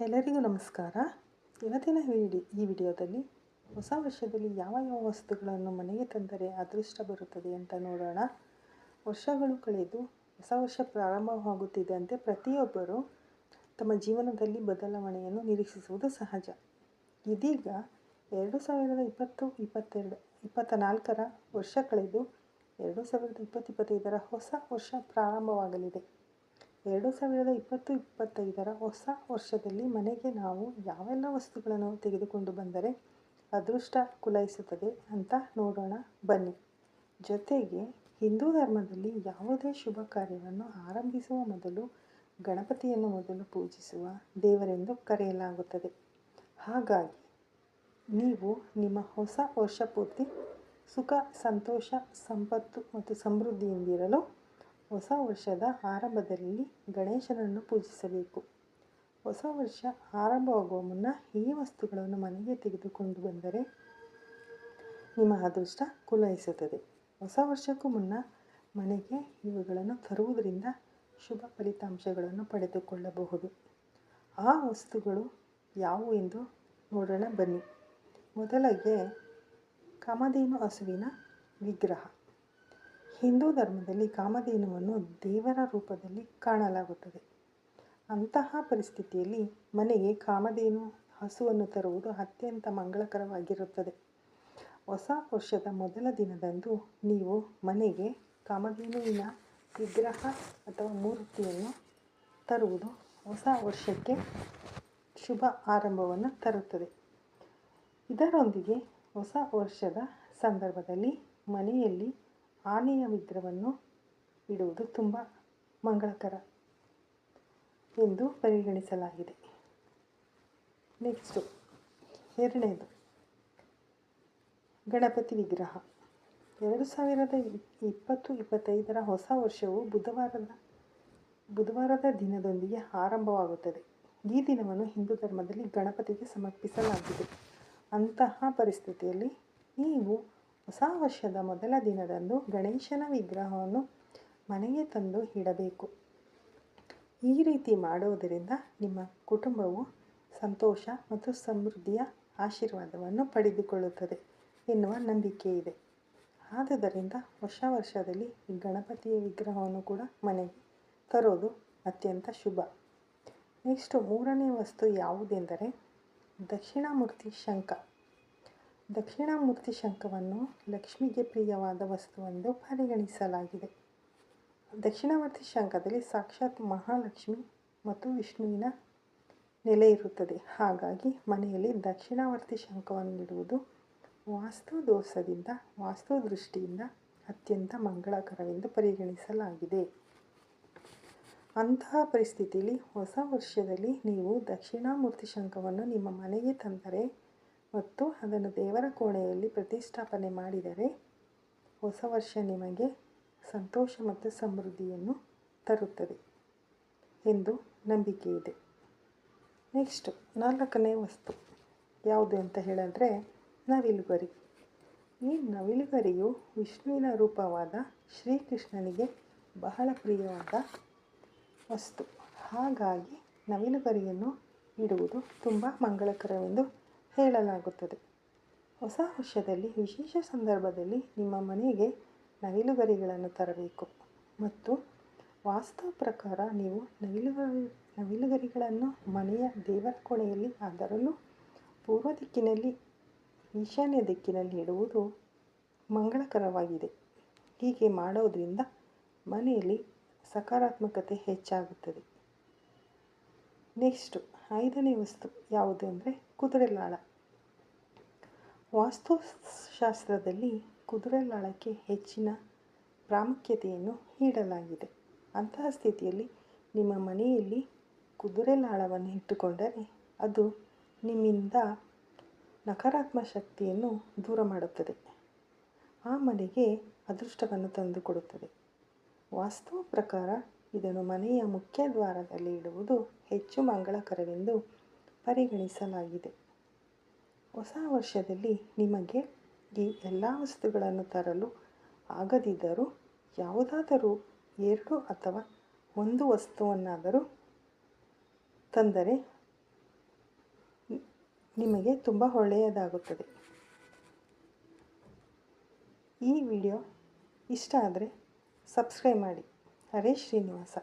ಎಲ್ಲರಿಗೂ ನಮಸ್ಕಾರ. ಇವತ್ತಿನ ವಿಡಿ, ಈ ವಿಡಿಯೋದಲ್ಲಿ ಹೊಸ ವರ್ಷದಲ್ಲಿ ಯಾವ ಯಾವ ವಸ್ತುಗಳನ್ನು ಮನೆಗೆ ತಂದರೆ ಅದೃಷ್ಟ ಬರುತ್ತದೆ ಅಂತ ನೋಡೋಣ. ವರ್ಷಗಳು ಕಳೆದು ಹೊಸ ವರ್ಷ ಪ್ರಾರಂಭವಾಗುತ್ತಿದ್ದಂತೆ ಪ್ರತಿಯೊಬ್ಬರು ತಮ್ಮ ಜೀವನದಲ್ಲಿ ಬದಲಾವಣೆಯನ್ನು ನಿರೀಕ್ಷಿಸುವುದು ಸಹಜ. ಇದೀಗ ಎರಡು ಸಾವಿರದ ಇಪ್ಪತ್ತು, ಇಪ್ಪತ್ತೆರಡು ಇಪ್ಪತ್ತ ನಾಲ್ಕರ ವರ್ಷ ಕಳೆದು ಎರಡು ಸಾವಿರದ ಇಪ್ಪತ್ತು, ಇಪ್ಪತ್ತೈದರ ಹೊಸ ವರ್ಷ ಪ್ರಾರಂಭವಾಗಲಿದೆ. ಎರಡು ಸಾವಿರದ ಇಪ್ಪತ್ತು ಇಪ್ಪತ್ತೈದರ ಹೊಸ ವರ್ಷದಲ್ಲಿ ಮನೆಗೆ ನಾವು ಯಾವೆಲ್ಲ ವಸ್ತುಗಳನ್ನು ತೆಗೆದುಕೊಂಡು ಬಂದರೆ ಅದೃಷ್ಟ ಕುಲಾಯಿಸುತ್ತದೆ ಅಂತ ನೋಡೋಣ, ಬನ್ನಿ. ಜೊತೆಗೆ ಹಿಂದೂ ಧರ್ಮದಲ್ಲಿ ಯಾವುದೇ ಶುಭ ಕಾರ್ಯವನ್ನು ಆರಂಭಿಸುವ ಮೊದಲು ಗಣಪತಿಯನ್ನು ಮೊದಲು ಪೂಜಿಸುವ ದೇವರೆಂದು ಕರೆಯಲಾಗುತ್ತದೆ. ಹಾಗಾಗಿ ನೀವು ನಿಮ್ಮ ಹೊಸ ವರ್ಷ ಪೂರ್ತಿ ಸುಖ, ಸಂತೋಷ, ಸಂಪತ್ತು ಮತ್ತು ಸಮೃದ್ಧಿಯಿಂದಿರಲು ಹೊಸ ವರ್ಷದ ಆರಂಭದಲ್ಲಿ ಗಣೇಶನನ್ನು ಪೂಜಿಸಬೇಕು. ಹೊಸ ವರ್ಷ ಆರಂಭವಾಗುವ ಮುನ್ನ ಈ ವಸ್ತುಗಳನ್ನು ಮನೆಗೆ ತೆಗೆದುಕೊಂಡು ಬಂದರೆ ನಿಮ್ಮ ಅದೃಷ್ಟ ಕುಲಾಯಿಸುತ್ತದೆ. ಹೊಸ ವರ್ಷಕ್ಕೂ ಮುನ್ನ ಮನೆಗೆ ಇವುಗಳನ್ನು ತರುವುದರಿಂದ ಶುಭ ಫಲಿತಾಂಶಗಳನ್ನು ಪಡೆದುಕೊಳ್ಳಬಹುದು. ಆ ವಸ್ತುಗಳು ಯಾವುವು ಎಂದು ನೋಡೋಣ ಬನ್ನಿ. ಮೊದಲಿಗೆ ಕಮದೇನು ಹಸುವಿನ ವಿಗ್ರಹ. ಹಿಂದೂ ಧರ್ಮದಲ್ಲಿ ಕಾಮಧೇನುವನ್ನು ದೇವರ ರೂಪದಲ್ಲಿ ಕಾಣಲಾಗುತ್ತದೆ. ಅಂತಹ ಪರಿಸ್ಥಿತಿಯಲ್ಲಿ ಮನೆಗೆ ಕಾಮಧೇನು ಹಸುವನ್ನು ತರುವುದು ಅತ್ಯಂತ ಮಂಗಳಕರವಾಗಿರುತ್ತದೆ. ಹೊಸ ವರ್ಷದ ಮೊದಲ ದಿನದಂದು ನೀವು ಮನೆಗೆ ಕಾಮಧೇನುವಿನ ವಿಗ್ರಹ ಅಥವಾ ಮೂರ್ತಿಯನ್ನು ತರುವುದು ಹೊಸ ವರ್ಷಕ್ಕೆ ಶುಭ ಆರಂಭವನ್ನು ತರುತ್ತದೆ. ಇದರೊಂದಿಗೆ ಹೊಸ ವರ್ಷದ ಸಂದರ್ಭದಲ್ಲಿ ಮನೆಯಲ್ಲಿ ಆನೆಯ ವಿಗ್ರಹವನ್ನು ಇಡುವುದು ತುಂಬ ಮಂಗಳಕರ ಎಂದು ಪರಿಗಣಿಸಲಾಗಿದೆ. ನೆಕ್ಸ್ಟು, ಎರಡನೇದು, ಗಣಪತಿ ವಿಗ್ರಹ. ಎರಡು ಸಾವಿರದ ಇಪ್ಪತ್ತು ಇಪ್ಪತ್ತೈದರ ಹೊಸ ವರ್ಷವು ಬುಧವಾರದ ಬುಧವಾರದ ದಿನದೊಂದಿಗೆ ಆರಂಭವಾಗುತ್ತದೆ. ಈ ದಿನವನ್ನು ಹಿಂದೂ ಧರ್ಮದಲ್ಲಿ ಗಣಪತಿಗೆ ಸಮರ್ಪಿಸಲಾಗಿದೆ. ಅಂತಹ ಪರಿಸ್ಥಿತಿಯಲ್ಲಿ ನೀವು ಹೊಸ ವರ್ಷದ ಮೊದಲ ದಿನದಂದು ಗಣೇಶನ ವಿಗ್ರಹವನ್ನು ಮನೆಗೆ ತಂದು ಇಡಬೇಕು. ಈ ರೀತಿ ಮಾಡುವುದರಿಂದ ನಿಮ್ಮ ಕುಟುಂಬವು ಸಂತೋಷ ಮತ್ತು ಸಮೃದ್ಧಿಯ ಆಶೀರ್ವಾದವನ್ನು ಪಡೆದುಕೊಳ್ಳುತ್ತದೆ ಎನ್ನುವ ನಂಬಿಕೆ ಇದೆ. ಆದುದರಿಂದ ಹೊಸ ವರ್ಷದಲ್ಲಿ ಗಣಪತಿಯ ವಿಗ್ರಹವನ್ನು ಕೂಡ ಮನೆಗೆ ತರೋದು ಅತ್ಯಂತ ಶುಭ. ನೆಕ್ಸ್ಟು ಮೂರನೇ ವಸ್ತು ಯಾವುದೆಂದರೆ ದಕ್ಷಿಣಾಮೂರ್ತಿ ಶಂಖ. ದಕ್ಷಿಣಾಮೂರ್ತಿ ಶಂಖವನ್ನು ಲಕ್ಷ್ಮಿಗೆ ಪ್ರಿಯವಾದ ವಸ್ತುವೆಂದು ಪರಿಗಣಿಸಲಾಗಿದೆ. ದಕ್ಷಿಣಾಮೂರ್ತಿ ಶಂಖದಲ್ಲಿ ಸಾಕ್ಷಾತ್ ಮಹಾಲಕ್ಷ್ಮಿ ಮತ್ತು ವಿಷ್ಣುವಿನ ನೆಲೆ ಇರುತ್ತದೆ. ಹಾಗಾಗಿ ಮನೆಯಲ್ಲಿ ದಕ್ಷಿಣಾವರ್ತಿ ಶಂಖವನ್ನು ಇಡುವುದು ವಾಸ್ತು ದೋಷದಿಂದ, ವಾಸ್ತು ದೃಷ್ಟಿಯಿಂದ ಅತ್ಯಂತ ಮಂಗಳಕರವೆಂದು ಪರಿಗಣಿಸಲಾಗಿದೆ. ಅಂತಹ ಪರಿಸ್ಥಿತಿಯಲ್ಲಿ ಹೊಸ ವರ್ಷದಲ್ಲಿ ನೀವು ದಕ್ಷಿಣಾಮೂರ್ತಿ ಶಂಖವನ್ನು ನಿಮ್ಮ ಮನೆಗೆ ತಂದರೆ ಮತ್ತು ಅದನ್ನು ದೇವರ ಕೋಣೆಯಲ್ಲಿ ಪ್ರತಿಷ್ಠಾಪನೆ ಮಾಡಿದರೆ ಹೊಸ ವರ್ಷ ನಿಮಗೆ ಸಂತೋಷ ಮತ್ತು ಸಮೃದ್ಧಿಯನ್ನು ತರುತ್ತದೆ ಎಂದು ನಂಬಿಕೆ ಇದೆ. ನೆಕ್ಸ್ಟ್ ನಾಲ್ಕನೇ ವಸ್ತು ಯಾವುದು ಅಂತ ಹೇಳಿದ್ರೆ ನವಿಲುಗರಿ. ಈ ನವಿಲುಗರಿಯು ವಿಷ್ಣುವಿನ ರೂಪವಾದ ಶ್ರೀಕೃಷ್ಣನಿಗೆ ಬಹಳ ಪ್ರಿಯವಾದ ವಸ್ತು. ಹಾಗಾಗಿ ನವಿಲುಗರಿಯನ್ನು ಇಡುವುದು ತುಂಬ ಮಂಗಳಕರವೆಂದು ಹೇಳಲಾಗುತ್ತದೆ. ಹೊಸ ವರ್ಷದಲ್ಲಿ, ವಿಶೇಷ ಸಂದರ್ಭದಲ್ಲಿ ನಿಮ್ಮ ಮನೆಗೆ ನವಿಲುಗರಿಗಳನ್ನು ತರಬೇಕು ಮತ್ತು ವಾಸ್ತವ ಪ್ರಕಾರ ನೀವು ನವಿಲುಗರಿ, ನವಿಲುಗರಿಗಳನ್ನು ಮನೆಯ ದೇವರ ಕೋಣೆಯಲ್ಲಿ ಅದರಲ್ಲೂ ಪೂರ್ವ ದಿಕ್ಕಿನಲ್ಲಿ, ಈಶಾನ್ಯ ದಿಕ್ಕಿನಲ್ಲಿ ಇಡುವುದು ಮಂಗಳಕರವಾಗಿದೆ. ಹೀಗೆ ಮಾಡೋದರಿಂದ ಮನೆಯಲ್ಲಿ ಸಕಾರಾತ್ಮಕತೆ ಹೆಚ್ಚಾಗುತ್ತದೆ. ನೆಕ್ಸ್ಟು ಐದನೇ ವಸ್ತು ಯಾವುದು ಅಂದರೆ ಕುದುರೆಲಾಳ ವಾಸ್ತುಶಾಸ್ತ್ರದಲ್ಲಿ ಕುದುರೆಲಾಳಕ್ಕೆ ಹೆಚ್ಚಿನ ಪ್ರಾಮುಖ್ಯತೆಯನ್ನು ನೀಡಲಾಗಿದೆ. ಅಂತಹ ಸ್ಥಿತಿಯಲ್ಲಿ ನಿಮ್ಮ ಮನೆಯಲ್ಲಿ ಕುದುರೆಲಾಳವನ್ನು ಇಟ್ಟುಕೊಂಡರೆ ಅದು ನಿಮ್ಮಿಂದ ನಕಾರಾತ್ಮಕ ಶಕ್ತಿಯನ್ನು ದೂರ ಮಾಡುತ್ತದೆ. ಆ ಮನೆಗೆ ಅದೃಷ್ಟವನ್ನು ತಂದುಕೊಡುತ್ತದೆ. ವಾಸ್ತು ಪ್ರಕಾರ ಇದನ್ನು ಮನೆಯ ಮುಖ್ಯ ದ್ವಾರದಲ್ಲಿ ಇಡುವುದು ಹೆಚ್ಚು ಮಂಗಳಕರವೆಂದು ಪರಿಗಣಿಸಲಾಗಿದೆ. ಹೊಸ ವರ್ಷದಲ್ಲಿ ನಿಮಗೆ ಈ ಎಲ್ಲ ವಸ್ತುಗಳನ್ನು ತರಲು ಆಗದಿದ್ದರೂ ಯಾವುದಾದರೂ ಎರಡು ಅಥವಾ ಒಂದು ವಸ್ತುವನ್ನಾದರೂ ತಂದರೆ ನಿಮಗೆ ತುಂಬ ಒಳ್ಳೆಯದಾಗುತ್ತದೆ. ಈ ವಿಡಿಯೋ ಇಷ್ಟ ಆದರೆ ಸಬ್ಸ್ಕ್ರೈಬ್ ಮಾಡಿ. ಹರೇ ಶ್ರೀನಿವಾಸ.